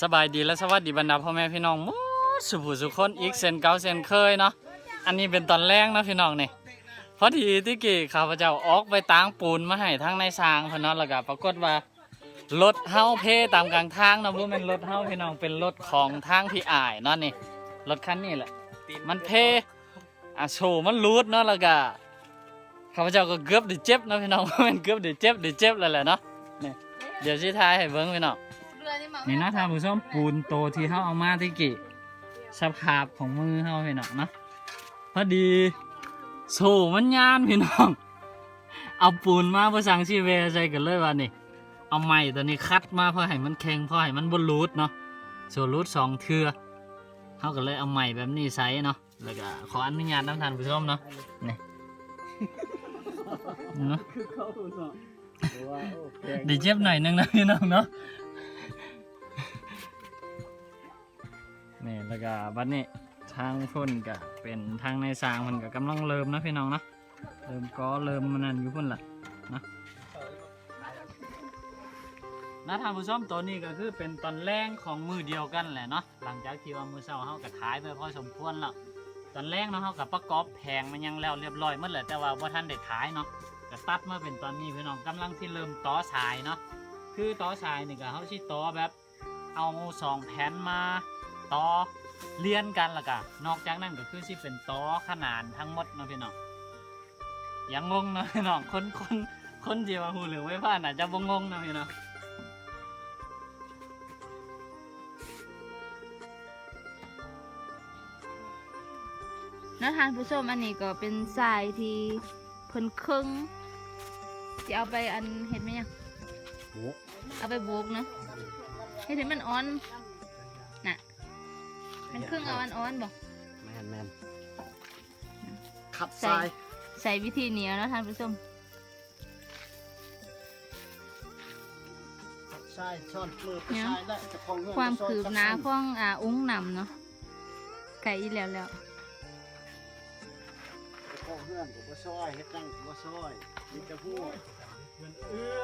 สบายดีและสวัสดีบรรดาพ่อแม่พี่น้องมูสุภูสุคนอีกเซนเก่าเซนเคยเนาะอันนี้เป็นตอนแรกนะพี่น้องนี่พอดีที่กี่ข้าพเจ้าออกไปตางปูนมาให้ทั้งในซางพนเนแล้วก็ปรากฏว่ารถเฮาเพตามกลางทางนาะบ่แม่นรถเฮาพี่น้องเป็นรถของทางพี่อ้ายเนาะนี่รถคันนี้แหละ มันเพอะโชว์มันรูดเนาะแล้วก็ข้าพเจ้าก็เกือบได้เจ็บนะพี่น้องม่นเกือบได้เจ็บได้เจ็บแล้วแหละเนาะนี่เดี๋ยวสิทายให้เบิ่งพี่น้อง นี่นะท่านผู้ชมปูนโตที่เขาเอามาที่กี่สภาพของมือเขาพี่น้องเนาะพอดีโซมันยานพี่น้อง เอาปูนมาเพื่อสั่งชีเวใส่กันเลยว่านี่เอาไม้ตัวนี้คัดมาเพื่อให้มันแข็งเพื่อให้มันบรรูดเนาะโซรูดสองเทือเขาก็เลยเอาไม้แบบนี้ใส่เนาะ แล้วก็ขออนุญาตน้ำท่านผู้ชมเนาะ นี่เนาะไดีเจ็บหน่อยนึงนะพี่น้องเนาะ นี่แล้วก็บัดนี้ทางพุ่นก็เป็นทางในสร้างมันก็กำลังเริ่มนะพี่น้องเนาะเริ่มก็เริ่มมันนั่นอยู่พุ่นละนะนะท่านผู้ชมตัวนี้ก็คือเป็นตอนแรงของมือเดียวกันแหละเนาะหลังจากที่ว่ามือเช้าเฮาก็ขายไปพอสมควรแล้วตอนแรกเนาะเฮาก็ประกอบแผงมันยังแล้วเรียบร้อยหมดเลยแต่ว่าบ่ทันได้ขายเนาะก็ตัดมาเป็นตอนนี้พี่น้องกำลังที่เริ่มต่อสายเนาะคือต่อสายนี่ก็เฮาสิต่อแบบ เอาสองแผ่นมา ต่อเลียนกันและกันนอกจากนั้นก็คือสิเป็นต่อขนานทั้งหมดเนาะพี่น้องยังงงเนาะพี่น้องคนคนคนเดียวหูเหลืองไว้ผ่านอาจจะบ่งงเนาะพี่น้องนะทานผู้ชมอันนี้ก็เป็นทรายที่เพิ่นครึ่งจะเอาไปอันเห็ดไหมยังเอาไปโบกเนาะให้ถึงมันอ่อนน่ะ มันครึ่งเอาอันอ่อนบอกแมนแมนขับใส่ทรายใส่วิธีเหนียวนะท่านผู้ชมขับทรายช้อนมือไปทรายได้จะคล้องเงื่อนความไปซอยคืบหน้าของอ่าอุ้งหนำเนาะไก่อีแล้วแล้วจะคล้องเงื่อนกับว่าซอยเฮ็ดนั่งกับว่าซอยมีกระพู้เอื้อ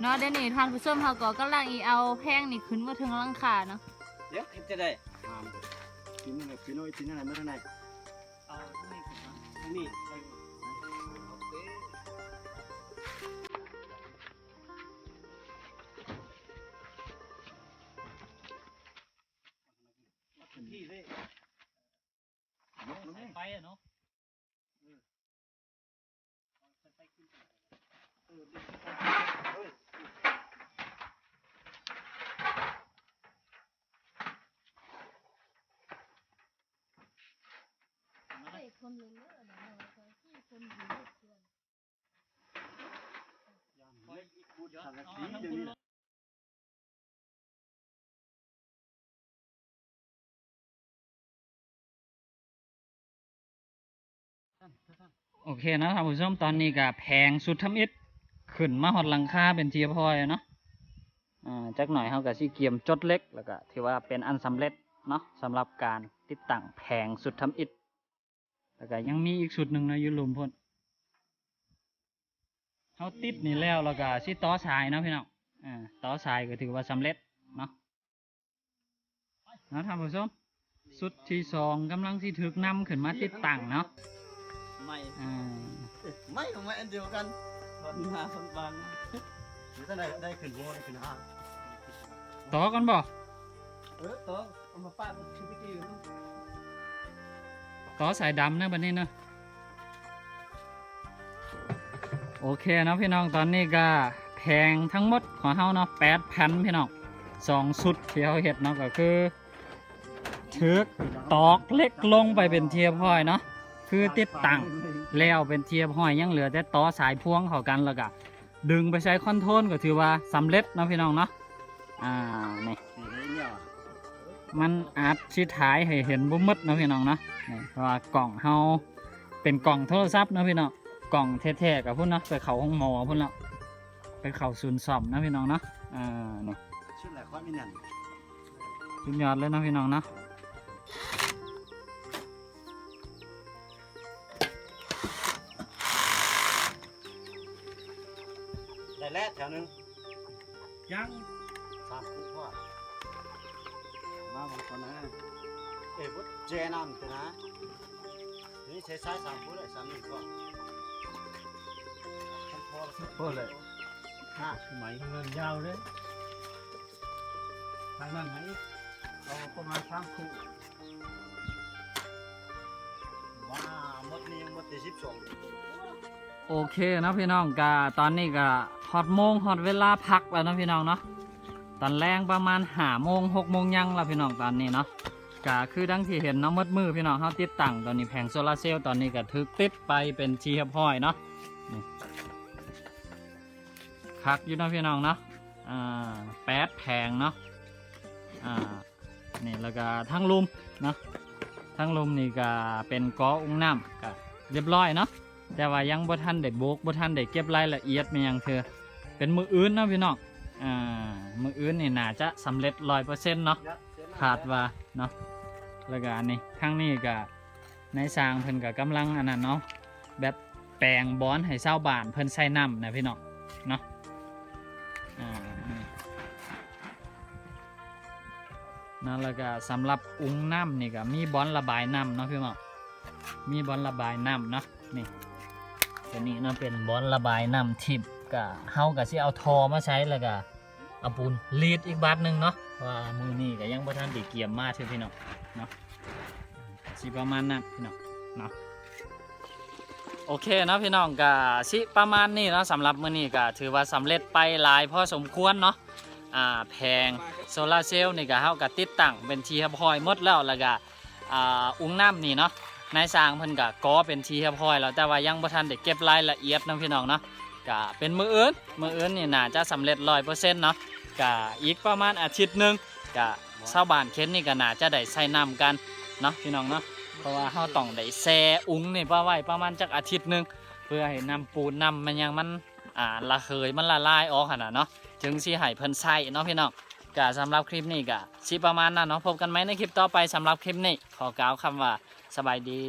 เนาะเดี๋ยวนี้ท่านผู้ชมเขาก็กำลังอีเอาแพงนี่ขึ้นมาถึงหลังคาเนาะเดี๋ยวจะได้หามกินอะไรกินอะไรกินอะไรไม่ได้ไหนเอาอันนี้ก่อนเนาะ นี่ที่เลยใส่ไฟอะเนาะสังกะสีเดี๋ยวนี้โอเคนะท่านผู้ชมตอนนี้ก็แพงสุดทำอิดขึ้นมาหอดหลังคาเป็นเทียพอยเนาะอ่าจักหน่อยเขาก็สิเกียมจดเล็กแล้วก็ถือว่าเป็นอันสำเร็จเนาะสำหรับการติดตั้งแผงสุดทำอิด แล้วก็ยังมีอีกสุดหนึ่งนะอยุลุมพ่นเขาติดนี่แล้วแล้วก็สิต่อสายเนาะพี่น้องอ่าต่อสายก็ถือว่าสำเร็จเนาะนะท่านผู้ชมสุดที่สองกำลังสิถึกนำขึ้นมาติดตั้งเนาะไม่อ่าไม่ของไม่อันเดียวกันคนหาคนบางหรือถ้าได้ได้ขึ้นโบได้ขึ้นห้างต่อกันบ่เออต้องเอามาป้าดชิบิกี้อยู่ ต่อสายดำนะบัดนี้เนาะโอเคนะพี่น้องตอนนี้ก็แพงทั้งหมดของเฮาเนาะแปดพันพี่น้องสองสุดที่เฮาเฮ็ดเนาะก็คือถึกตอกเล็กลงไปเป็นเทียบพอยเนาะคือติดตั้งแล้วเป็นเทียบห้อยยังเหลือแต่ต่อสายพ่วงเข้ากันแล้วก็ดึงไปใช้คอนโทรลก็ถือว่าสำเร็จนะพี่น้องเนาะอ่านี่นี่เนี่ย มันอาจชิดท้ายให้เห็นบ่หมดเนาะพี่น้องเนาะนี่เพราะว่ากล่องเฮาเป็นกล่องโทรศัพท์เนาะพี่น้องกล่องแท้ๆกับพุ่นเนาะไปเข้าห้องหมอพุ่นแล้วไปเข้าศูนย์ซ่อมเนาะพี่น้องเนาะอ่านี่ชุดแหลกความมีนั่นสุดยอดเลยเนาะพี่น้องเนาะได้แล้วแถวนึงยังสามฟุตว่า มาบอกก่อนนะเอ้ยพุทเจนำตัวนะนี่ใช้ซ้ายสามฟุตเลยสามหนึ่งก็พอพอเลยห้าไหมเงินยาวเลยทางนั้นไหนเอาประมาณสามคู่ว้าหมดนี้หมดที่สิบสองโอเคเนาะพี่น้องกะตอนนี้ก็ฮอตโมงฮอตเวลาพักแล้วเนาะพี่น้องเนาะ ตอนแรงประมาณหาโมงหกโมงยังล้วพี่น้องตอนนี้เนาะกะคือดังที่เห็นเนาะมืดมือพี่น้องเขาติดตั้งตอนนี้แผงโซลาร์เซลล์ตอนนี้ก็ถึกติดไปเป็นชีเรียบร้อยเนาะคักอยู่นะพี่น้องเนาะอ่าแปดแผงเนาะอ่านี่แล้วก็ทั้งลุมเนาะทั้งลุมนี่ก็เป็นกออุ้งน้ำก็เรียบร้อยเนาะแต่ว่ายังบ่ทันได้โบกบ่ทันได้เก็บรายละเอียดแม่ยังเธอเป็นมืออื่นเนาะพี่น้อง อ่ามืออื่นนี่น่าจะสำเร็จร้อยเปอร์เซ็นต์เนาะขาดว่าเนาะแล้วก็อันนี้ข้างนี้ก็ในสร้างเพิ่นก็กำลังอันนั้นเนาะแบบแปลงบอนให้เศร้าวบ้านเพิ่นใส่น้ำนะพี่น้องเนาะอ่านี่เนาะแล้วก็สำหรับอุ้งน้ำนี่ก็มีบอนระบายน้ำเนาะพี่น้องมีบอนระบายน้ำเนาะนี่ตัวนี้เนาะเป็นบอลระบายน้ำทิพย์ กะเฮาก็สิเอาทอมาใช้แล้วก็เอาปูนรีดอีกบาทหนึงเนาะว่ามือนี้ก็ยังบ่ทันได้เกี่ยมมาเท่าพี่น้องเนาะสิประมาณนั้นพี่น้องเนาะโอเคเนาะพี่น้องก็สิประมาณนี้เนาะสำหรับมื้อนี้ก็ถือว่าสำเร็จไปหลายพอสมควรเนาะอ่าแพงโซลาเซลล์นี่ก็เฮาก็ติดตั้งเป็นทีเรียบร้อยหมดแล้วแล้วก็อ่าอุ้งน้ำนี่เนาะนายสร้างเพิ่นก็ก่อเป็นทีเรียบร้อยแล้วแต่ว่ายังบ่ทันได้เก็บรายละเอียดนาะพี่น้องเนาะ ก็เป็นมืออื่นมืออื่นนี่น่าจะสำเร็จ100%เนาะก็อีกประมาณอาทิตย์หนึงก็ชาวบ้านเข็นนี่ก็น่าจะได้ใส่น้ำกันเนาะพี่น้องเนาะเพราะว่าเฮาต้องได้แช่อุ้งนี่ประไว้ประมาณจักอาทิตย์หนึงเพื่อให้น้ำปูนน้ำมันยังมันอ่าละเคยมันละลายออกหั่นน่ะเนาะจึงสิให้เพิ่นใช้เนาะพี่น้องก็สำหรับคลิปนี้ก็สิประมาณนั้นเนาะพบกันไหมในคลิปต่อไปสำหรับคลิปนี้ขอกล่าวคำว่าสบายดี